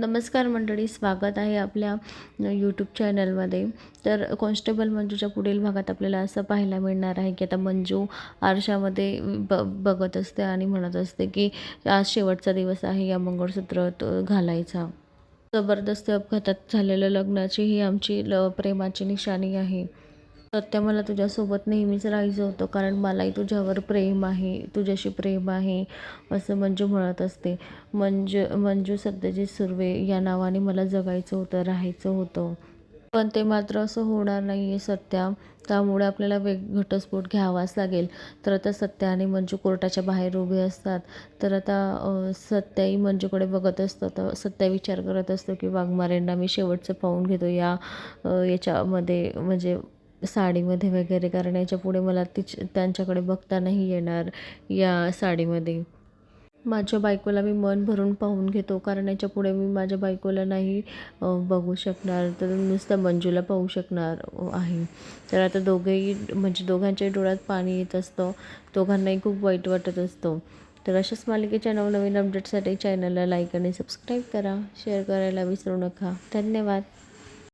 नमस्कार मंडळी स्वागत आहे आपल्या यूट्यूब चॅनलमध्ये तर कॉन्स्टेबल मंजूच्या पुढील भागात आपल्याला असं पाहायला मिळणार आहे की आता मंजू आरशामध्ये ब बघत असते आणि म्हणत असते की आज शेवटचा दिवस आहे या मंगळसूत्र घालायचा. जबरदस्त अपघातात झालेलं लग्नाची ही आमची ल प्रेमाची निशाणी आहे. सत्य मला तुझ्यासोबत नेहमीच राहायचं होतं कारण मलाही तुझ्यावर प्रेम आहे तुझ्याशी प्रेम आहे असं मंजू म्हणत असते. मंजू मंजू सत्यजित सुर्वे या नावाने मला जगायचं होतं राहायचं होतं. पण ते मात्र असं होणार नाही आहे सत्या. त्यामुळे आपल्याला वेग घटस्फोट घ्यावाच लागेल. तर आता सत्या आणि मंजू कोर्टाच्या बाहेर उभे असतात. तर आता सत्याही मंजूकडे बघत असतं. तर सत्या विचार करत असतो की वाघमारेंना मी शेवटचं पाहून घेतो. या याच्यामध्ये म्हणजे साडीमध्ये वगैरे कारण याच्यापुढे मला तिच त्यांच्याकडे बघता नाही येणार या साडीमध्ये. माझ्या बायकोला मी मन भरून पाहून घेतो कारण याच्यापुढे मी माझ्या बायकोला नाही बघू शकणार. तर नुसतं मंजूला पाहू शकणार आहे. तर आता दोघेही म्हणजे दोघांच्याही डोळ्यात पाणी येत असतं. दोघांनाही खूप वाईट वाटत असतो. तर अशाच मालिकेच्या नवनवीन अपडेटसाठी चॅनलला लाईक आणि सबस्क्राईब करा. शेअर करायला विसरू नका. धन्यवाद.